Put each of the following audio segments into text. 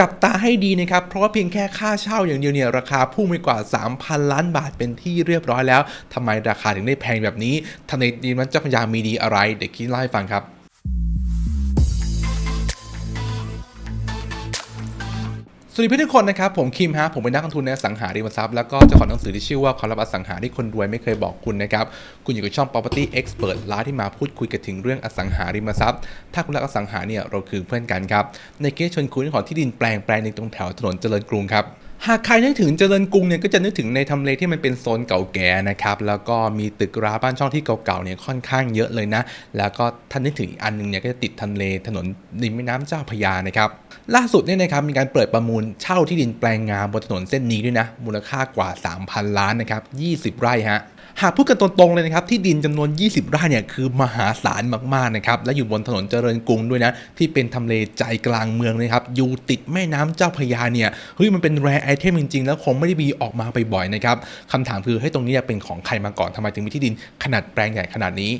จับตาให้ดีนะครับ เพราะว่าเพียงแค่ค่าเช่าอย่างเดียวเนี่ยราคาพุ่งไปกว่า 3,000 ล้านบาทเป็นที่เรียบร้อยแล้วทำไมราคาถึงได้แพงแบบนี้ทำในดีมันเจ้าพยามีดีอะไร เดี๋ยวคิดเล่าให้ฟังครับ สวัสดีเพื่อนทุกคนนะครับ ผมคิมฮะผมเป็นนักลงทุนในอสังหาริมทรัพย์แล้วก็เจ้าของหนังสือที่ชื่อว่าความลับอสังหาที่คนรวยไม่เคยบอกคุณนะครับ คุณอยู่กับช่อง property expert ร้านที่มาพูดคุยกันถึงเรื่องอสังหาริมทรัพย์ ถ้าคุณรักอสังหาเนี่ยเราคือเพื่อนกันครับ ในเคสชวนคุยของที่ดินแปลงแปลงหนึ่งตรงแถวถนนเจริญกรุงครับหากใครนึกถึงเจริญกรุงเนี่ยก็จะนึกถึงในทำเลที่มันเป็นโซนเก่าแก่นะครับแล้วก็มีตึกราบ้านช่องที่เก่าๆเนี่ยค่อนข้างเยอะเลยนะ แล้วก็ท่านนึกถึงอีกอันนึงเนี่ยก็จะติดทำเลถนนริมแม่น้ำเจ้าพยานะครับ ล่าสุดเนี่ยนะครับมีการเปิดประมูลเช่าที่ดินแปลงงามบนถนนเส้นนี้ด้วยนะ มูลค่ากว่า 3,000 ล้านนะครับ 20 ไร่ฮะหากพูดกันตรงๆเลยนะครับที่ดินจำนวน 20 ไร่เนี่ยคือมหาศาลมากๆนะครับและอยู่บนถนนเจริญกรุงด้วยนะที่เป็นทำเลใจกลางเมืองนะครับอยู่ติดแม่น้ำเจ้าพยาเนี่ยเฮ้ยมันเป็นแร่ไอเทมจริงๆ แล้วคงไม่ได้มีออกมาบ่อยๆนะครับคำถามคือให้ตรงนี้เป็นของใครมาก่อนทำไมถึงมีที่ดินขนาดแปลงใหญ่ขนาดนี้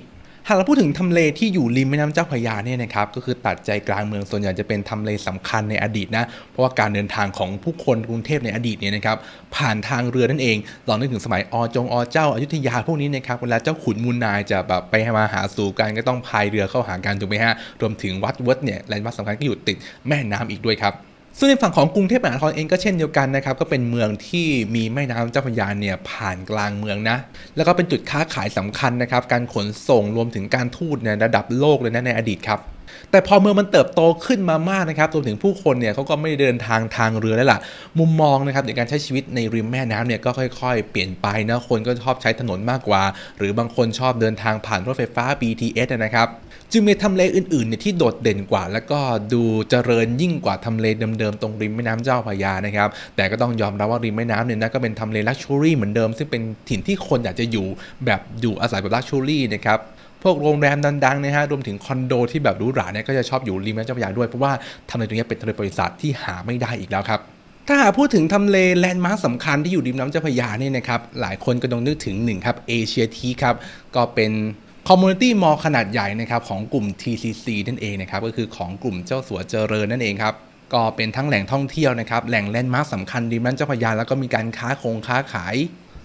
หากเราพูดถึงทำเลที่อยู่ริมแม่น้ำเจ้าพระยาเนี่ยนะครับก็คือตัดใจกลางเมืองส่วนใหญ่จะเป็นทำเลสำคัญในอดีตนะเพราะว่าการเดินทางของผู้คนกรุงเทพในอดีตเนี่ยนะครับผ่านทางเรือนั่นเองลองนึกถึงสมัยอจงอเจ้าอายุทยาพวกนี้นะครับเวลาเจ้าขุนมูลนายจะแบบไปมาหาสู่กันก็ต้องพายเรือเข้าหากันถูกไหมฮะรวมถึงวัดเวิร์ดเนี่ยแลนด์มาร์คสำคัญก็อยู่ติดแม่น้ำอีกด้วยครับ ซึ่งในฝั่งของกรุงเทพมหานครเองก็เช่นเดียวกันนะครับก็เป็นเมืองที่มีแม่น้ำเจ้าพระยาเนี่ยผ่านกลางเมืองนะแล้วก็เป็นจุดค้าขายสำคัญนะครับการขนส่งรวมถึงการทูตเนี่ยระดับโลกเลยนะในอดีตครับ แต่พอเมืองมันเติบโตขึ้นมามากนะครับรวมถึงผู้คนเนี่ยเขาก็ไม่ได้เดินทางทางเรือแล้วล่ะ มุมมองนะครับในการใช้ชีวิตในริมแม่น้ำเนี่ยก็ค่อย ๆ เปลี่ยนไปนะคนก็ชอบใช้ถนนมากกว่า หรือบางคนชอบเดินทางผ่านรถไฟฟ้า BTS นะครับจึงมีทำเลอื่นๆเนี่ยที่โดดเด่นกว่า แล้วก็ดูเจริญยิ่งกว่าทำเลเดิมๆตรงริมแม่น้ำเจ้าพระยานะครับแต่ก็ต้องยอมรับว่าริมแม่น้ำเนี่ยนะก็เป็นทำเลลักชัวรี่เหมือนเดิม ซึ่งเป็นถิ่นที่คนอยากจะอยู่แบบอยู่อาศัยแบบลักชัวรี่นะครับ พวกโรงแรมดังๆนะฮะรวมถึงคอนโดที่แบบหรูหราเนี่ยก็จะชอบอยู่ริมแม่น้ำเจ้าพระยาด้วยเพราะว่าทำเลตรงนี้เป็นทำเลบริษัทที่หาไม่ได้อีกแล้วครับถ้าหากพูดถึงทำเลแลนด์มาร์คสำคัญที่อยู่ริมน้ำเจ้าพระยาเนี่ยนะครับหลายคนก็ต้องนึกถึงหนึ่งครับเอเชียทีครับก็เป็นคอมมูนิตี้มอลขนาดใหญ่นะครับของกลุ่ม TCC นั่นเองนะครับก็คือของกลุ่มเจ้าสัวเจริญนั่นเองครับก็เป็นทั้งแหล่งท่องเที่ยวนะครับแหล่งแลนด์มาร์คสำคัญริมน้ำเจ้าพระยาแล้วก็มีการค้าคงค้าขาย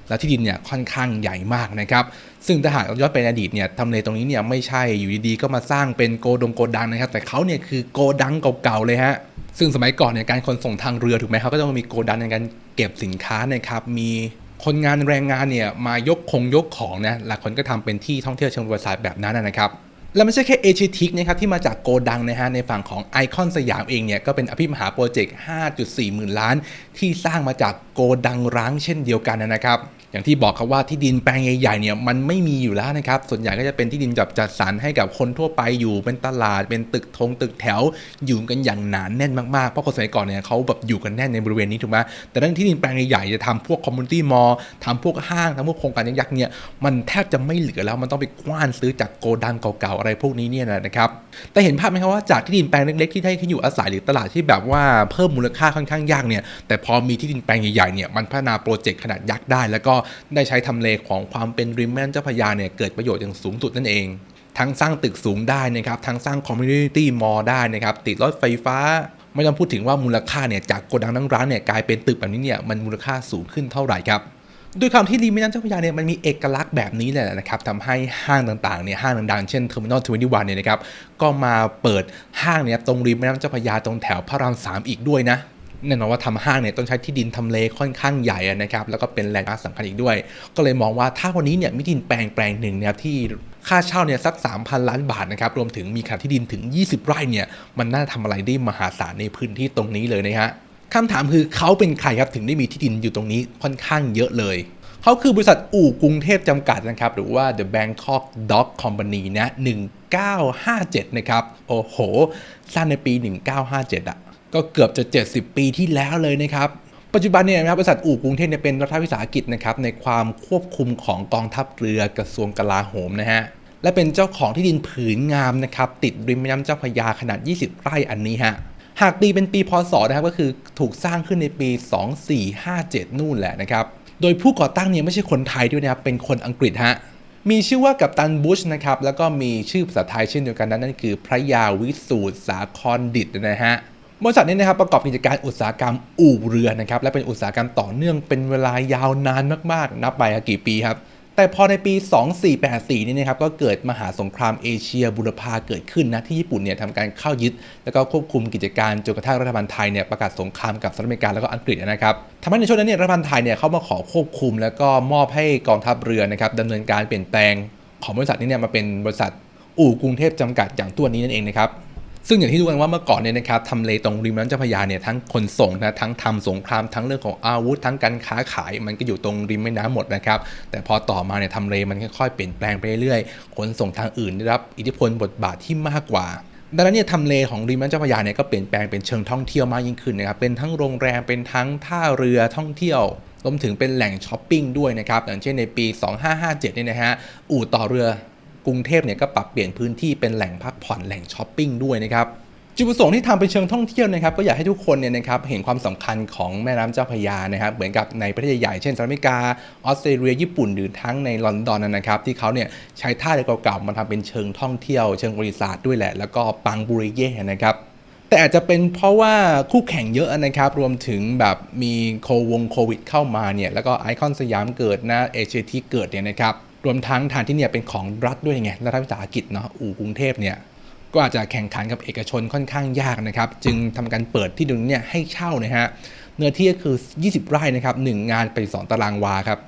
และที่ดินเนี่ยค่อนข้างใหญ่มากนะครับ ซึ่งถ้าหากย้อนไปในอดีตเนี่ยทำเลตรงนี้เนี่ยไม่ใช่อยู่ดีๆก็มาสร้างเป็นโกดงโกดังนะครับ แต่เขาเนี่ยคือโกดังเก่าๆเลยฮะซึ่งสมัยก่อนเนี่ยการขนส่งทางเรือถูกไหมครับก็ต้องมีโกดังในการเก็บสินค้านะครับมีคนงานแรงงานเนี่ยมายกคงยกของนะหลายคนก็ทำเป็นที่ท่องเที่ยวเชิงประวัติศาสตร์แบบนั้นนะครับและไม่ใช่แค่เอเชียทิกนะครับที่มาจากโกดังนะฮะในฝั่งของไอคอนสยามเองเนี่ยก็เป็นอภิมหาโปรเจกต์ 5.4 หมื่นล้าน ที่สร้างมาจากโกดังร้างเช่นเดียวกันนะครับ อย่างที่บอกครับว่าที่ดินแปลงใหญ่ๆเนี่ยมันไม่มีอยู่แล้วนะครับ ส่วนใหญ่ก็จะเป็นที่ดินจับจัดสรรให้กับคนทั่วไปอยู่ เป็นตลาดเป็นตึกทงตึกแถวอยู่กันอย่างหนานแน่นมากๆเพราะคนสมัยก่อนเนี่ยเขาแบบอยู่กันแน่นในบริเวณนี้ถูกไหมแต่เรื่องที่ดินแปลงใหญ่ๆจะทำพวกคอมมูนิตี้มอลล์ทำพวกห้างทำพวกโครงการยักษ์เนี่ยมันแทบจะไม่เหลือแล้วมันต้องไปกว้านซื้อจากโกดังเก่าๆอะไรพวกนี้เนี่ยนะครับแต่เห็นภาพไหมครับว่าจากที่ดินแปลงเล็กๆที่ได้ที่อยู่อาศัยหรือตลาดที่แบบว่าเพิ่มมูลค่าค่อนข้างยากเนี่ยแต่พอมีที่ดินแปลงใหญ่ๆเนี่ยมันพัฒนาโปรเจกต์ขนาดยักษ์ได้แล้วก็ได้ใช้ทำเลของความเป็นริมแม่น้ำเจ้าพระยาเนี่ยเกิดประโยชน์อย่างสูงสุดนั่นเองทั้งสร้างตึกสูงได้นะครับทั้งสร้างคอมมูนิตี้มอลล์ได้นะครับ ติดรถไฟฟ้า ไม่ต้องพูดถึงว่ามูลค่าเนี่ยจากโกดังนั่งร้านเนี่ยกลายเป็นตึกแบบนี้เนี่ยมันมูลค่าสูงขึ้นเท่าไหร่ครับด้วยความที่ริมแม่น้ำเจ้าพระยาเนี่ยมันมีเอกลักษณ์แบบนี้แหละนะครับทำให้ห้างต่างๆเนี่ยห้างดังๆเช่น Terminal 21เนี่ยนะครับก็มาเปิดห้างเนี่ยตรงริมแม่น้ำเจ้าพระยาตรงแถวพระรามสามอีกด้วยนะ แน่นอนว่าทำห้างเนี่ยต้องใช้ที่ดินทำเลค่อนข้างใหญ่นะครับแล้วก็เป็นแหล่งมาร์คสำคัญอีกด้วย ก็เลยมองว่าถ้าวันนี้เนี่ยมีที่ดินแปลงแปลงหนึ่งนะครับที่ค่าเช่าเนี่ยสัก 3,000 ล้านบาทนะครับรวมถึงมีขนาดที่ดินถึง 20 ไร่เนี่ยมันน่าทำอะไรได้มหาศาลในพื้นที่ตรงนี้เลยนะฮะคำถามคือเขาเป็นใครครับถึงได้มีที่ดินอยู่ตรงนี้ค่อนข้างเยอะเลยเขาคือบริษัทอู่กรุงเทพจำกัดนะครับ หรือว่า The Bangkok Dock Company นะ1957 นะครับ โอ้โห สร้างในปี 1957อะ ก็เกือบจะ 70 ปีที่แล้วเลยนะครับปัจจุบันเนี่ยนะครับบริษัทอู่กรุงเทพเนี่ยเป็นรัฐวิสาหกิจนะครับในความควบคุมของกองทัพเรือกระทรวงกลาโหมนะฮะและเป็นเจ้าของที่ดินผืนงามนะครับติดริมแม่น้ำเจ้าพระยาขนาด 20 ไร่อันนี้ฮะหากตีเป็นปีพศนะครับก็คือถูกสร้างขึ้นในปี 2457 นู่นแหละนะครับโดยผู้ก่อตั้งเนี่ยไม่ใช่คนไทยด้วยนะครับเป็นคนอังกฤษฮะมีชื่อว่ากัปตันบุชนะครับแล้วก็มีชื่อภาษาไทยเช่นเดียวกันนั้นนั่นคือพระยาวิสูตรสาครดิตนะฮะ บริษัทนี้นะครับประกอบกิจการอุตสาหกรรมอู่เรือนะครับและเป็นอุตสาหกรรมต่อเนื่องเป็นเวลายาวนานมากๆ นับไปกี่ปีครับแต่พอในปี 2484 นี่นะครับก็เกิดมหาสงครามเอเชียบุรพาเกิดขึ้นนะที่ญี่ปุ่นเนี่ยทำการเข้ายึด แล้วก็ควบคุมกิจการจนกระทั่งรัฐบาลไทยเนี่ยประกาศสงครามกับสหรัฐอเมริกาแล้วก็อังกฤษนะครับทำให้ในช่วงนั้นเนี่ยรัฐบาลไทยเนี่ยเข้ามาขอควบคุม แล้วก็มอบให้กองทัพเรือนะครับดำเนินการเปลี่ยนแปลงของบริษัทนี้เนี่ยมาเป็นบริษัทอู่กรุงเทพจำกัดอย่างตัวนี้นั่นเองนะครับ ซึ่งอย่างที่รู้กันว่าเมื่อก่อนเนี่ยนะครับทำเลตรงริมน้ำเจ้าพระยาเนี่ยทั้งขนส่งนะทั้งทำสงครามทั้งเรื่องของอาวุธทั้งการค้าขาย มันก็อยู่ตรงริมแม่น้ำหมดนะครับแต่พอต่อมาเนี่ยทำเลมันค่อยๆเปลี่ยนแปลงไปเรื่อยๆขนส่งทางอื่นได้รับอิทธิพลบทบาทที่มากกว่าดังนั้นเนี่ยทำเลของริมแม่น้ำเจ้าพระยาเนี่ยก็เปลี่ยนแปลงเป็นเชิงท่องเที่ยวมากยิ่งขึ้นนะครับเป็นทั้งโรงแรมเป็นทั้งท่าเรือท่องเที่ยวรวมถึงเป็นแหล่งช้อปปิ้งด้วยนะครับอย่างเช่นในปี 2557เนี่ยนะฮะอู่ต่อเรือ กรุงเทพเนี่ยก็ปรับเปลี่ยนพื้นที่เป็นแหล่งพักผ่อนแหล่งช้อปปิ้งด้วยนะครับจุดประสงค์ที่ทำเป็นเชิงท่องเที่ยวนะครับก็อยากให้ทุกคนเนี่ยนะครับเห็นความสำคัญของแม่น้ำเจ้าพระยานะครับเหมือนกับในประเทศใหญ่เช่นสหรัฐอเมริกาออสเตรเลียญี่ปุ่นหรือทั้งในลอนดอนนะครับที่เขาเนี่ยใช้ท่าเรือเก่าๆมาทำเป็นเชิงท่องเที่ยว เชิงบริษัทด้วยแหละ แล้วก็ปังบุริเย่นะครับแต่อาจจะเป็นเพราะว่าคู่แข่งเยอะนะครับ รวมถึงแบบมีโควงโควิด เข้ามาเนี่ยแล้วก็ไอคอนสยามเกิดนะเอเชียที่เกิดเนี่ยนะครับ รวมทั้งทางที่เนี่ยเป็นของรัฐด้วยไงรัฐวิสาหกิจเนาะอู่กรุงเทพเนี่ยก็อาจจะแข่งขันกับเอกชนค่อนข้างยากนะครับ จึงทำการเปิดที่ดินเนี่ยให้เช่านะฮะเนื้อที่ก็คือ 20 ไร่นะครับหนึ่งงานไป2ตารางวาครับ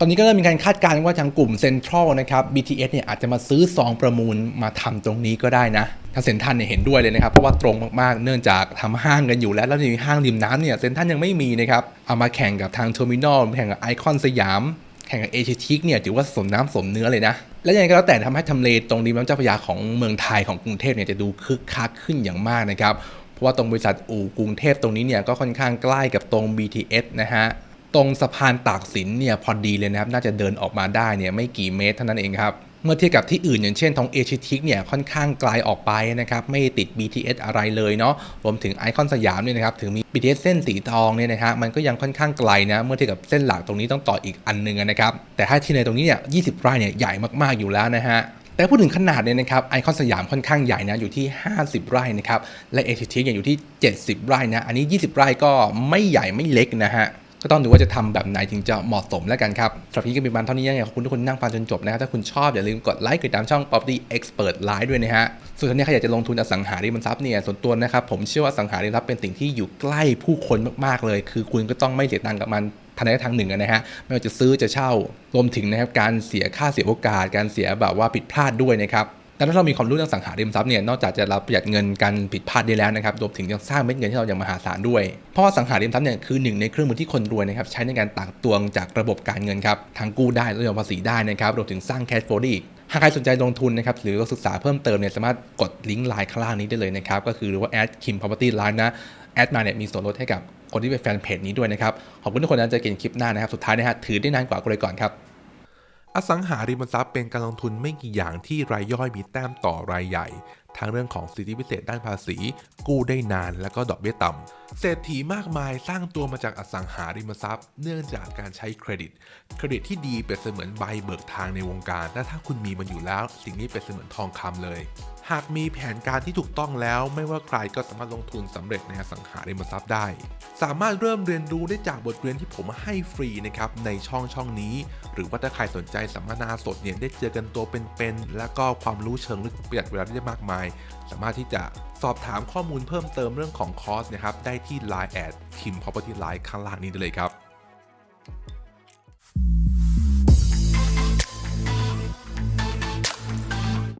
ตอนนี้ก็เริ่มมีการคาดการณ์ว่าทางกลุ่มเซ็นทรัลนะครับ BTS เนี่ยอาจจะมาซื้อซองประมูลมาทำตรงนี้ก็ได้นะทางเซ็นทรัลเนี่ยเห็นด้วยเลยนะครับ เพราะว่าตรงมากๆ เนื่องจากทำห้างกันอยู่แล้ว แล้วมีห้างริมน้ำเนี่ยเซ็นทรัลยังไม่มีนะครับ เอามาแข่งกับทางเทอร์มินอลแข่งกับไอคอนสยาม แข่งกับเอเชียทิกเนี่ยถือว่าสมน้ำสมเนื้อเลยนะ และยังไงก็แล้วแต่ทำให้ทำเลตรงริมน้ำเจ้าพระยาของเมืองไทยของกรุงเทพเนี่ยจะดูคึกคักขึ้นอย่างมากนะครับ เพราะว่าตรงบริษัทอู่กรุงเทพตรงนี้เนี่ยก็ค่อนข้างใกล้กับตรง BTS นะฮะตรงสะพานตากสินเนี่ยพอดีเลยนะครับ น่าจะเดินออกมาได้เนี่ยไม่กี่เมตรเท่านั้นเองครับ เมื่อเทียบกับที่อื่นอย่างเช่นทางเอเชียทิกเนี่ยค่อนข้างไกลออกไปนะครับไม่ติด BTS อะไรเลยเนาะรวมถึงไอคอนสยามเนี่ยนะครับถึงมี BTS เส้นสีทองเนี่ยนะฮะมันก็ยังค่อนข้างไกลนะเมื่อเทียบกับเส้นหลักตรงนี้ต้องต่ออีกอันหนึงนะครับแต่ถ้าที่ในตรงนี้เนี่ย20ไร่เนี่ยใหญ่มากๆอยู่แล้วนะฮะแต่พูดถึงขนาดเนี่ยนะครับไอคอนสยามค่อนข้างใหญ่นะอยู่ที่ 50 ไร่นะครับและเอเชียทิกเนี่ยอยู่ที่ 70 ไร่นะอันนี้ 20 ไร่ก็ไม่ใหญ่ไม่เล็กนะฮะ ก็ต้องดูว่าจะทำแบบไหนถึงจะเหมาะสมแล้วกันครับสำหรับที่ก็มีประมาณเท่านี้ยังไงขอบคุณทุกคนที่นั่งฟังจนจบนะครับถ้าคุณชอบอย่าลืมกดไลค์กดติดตามช่อง Property Expert Live ด้วยนะฮะส่วนตอนนี้ใครอยากจะลงทุนอสังหาริมทรัพย์เนี่ยส่วนตัวนะครับผมเชื่อว่าอสังหาริมทรัพย์เป็นสิ่งที่อยู่ใกล้ผู้คนมากๆเลย คือคุณก็ต้องไม่เสียตังค์กับมันทางใดทางหนึ่งอะนะฮะไม่ว่าจะซื้อจะเช่ารวมถึงนะครับการเสียค่าเสียโอกาส การเสียแบบว่าผิดพลาดด้วยนะครับ แต่ถ้าเรามีความรู้เรื่องสังหาริมทรัพย์เนี่ยนอกจากจะเรับประหยัดเงินการผิดพลาดได้แล้วนะครับรวมถึงยังสร้างเม็ดเงินที่เราอย่างมหาศาลด้วย เพราะว่าสังหาริมทรัพย์เนี่ยคือหนึ่งในเครื่องมือที่คนรวยนะครับใช้ในการตักตวงจากระบบการเงินครับทั้งกู้ได้และยอมภาษีได้นะครับรวมถึงสร้างแคชโฟลด้อีกหากใครสนใจลงทุนนะครับหรือศึกษาเพิ่มเติมเนี่ยสามารถกดลิงก์ไลน์ข้างล่างนี้ได้เลยนะครับก็คือหรือว่าแอดคิมพาวเวอร์ตี้ไลน์นะแอดมาเนี่ยมีส่วนลดให้กับคนที่เป็นแฟนเพจนี้ด้วยนะครับขอบคุณทุกคนนะเจอกันคลิปหน้านะครับสุดท้ายนะฮะถือได้นานกว่ากูเลยก่อนครับ อสังหาริมทรัพย์เป็นการลงทุนไม่กี่อย่างที่รายย่อยมีแต้มต่อรายใหญ่ ทั้งเรื่องของสิทธิพิเศษด้านภาษี กู้ได้นานและก็ดอกเบี้ยต่ำเศรษฐีมากมายสร้างตัวมาจากอสังหาริมทรัพย์ เนื่องจากการใช้เครดิต เครดิตที่ดีเป็นเสมือนใบเบิกทางในวงการ และถ้าคุณมีมันอยู่แล้ว สิ่งนี้เป็นเสมือนทองคำเลย หากมีแผนการที่ถูกต้องแล้ว ไม่ว่าใครก็สามารถลงทุนสำเร็จในอสังหาริมทรัพย์ได้ สามารถเริ่มเรียนรู้ได้จากบทเรียนที่ผมให้ฟรีนะครับในช่องช่องนี้ หรือว่าถ้าใครสนใจสัมมนาสดเนี่ยได้เจอกันตัวเป็นๆแล้วก็ความรู้เชิงลึกประหยัดเวลาได้มากมาย สามารถที่จะสอบถามข้อมูลเพิ่มเติมเรื่องของคอร์สนะครับได้ที่ Line แอดคิม Property Line ข้างล่างนี้ได้เลยครับ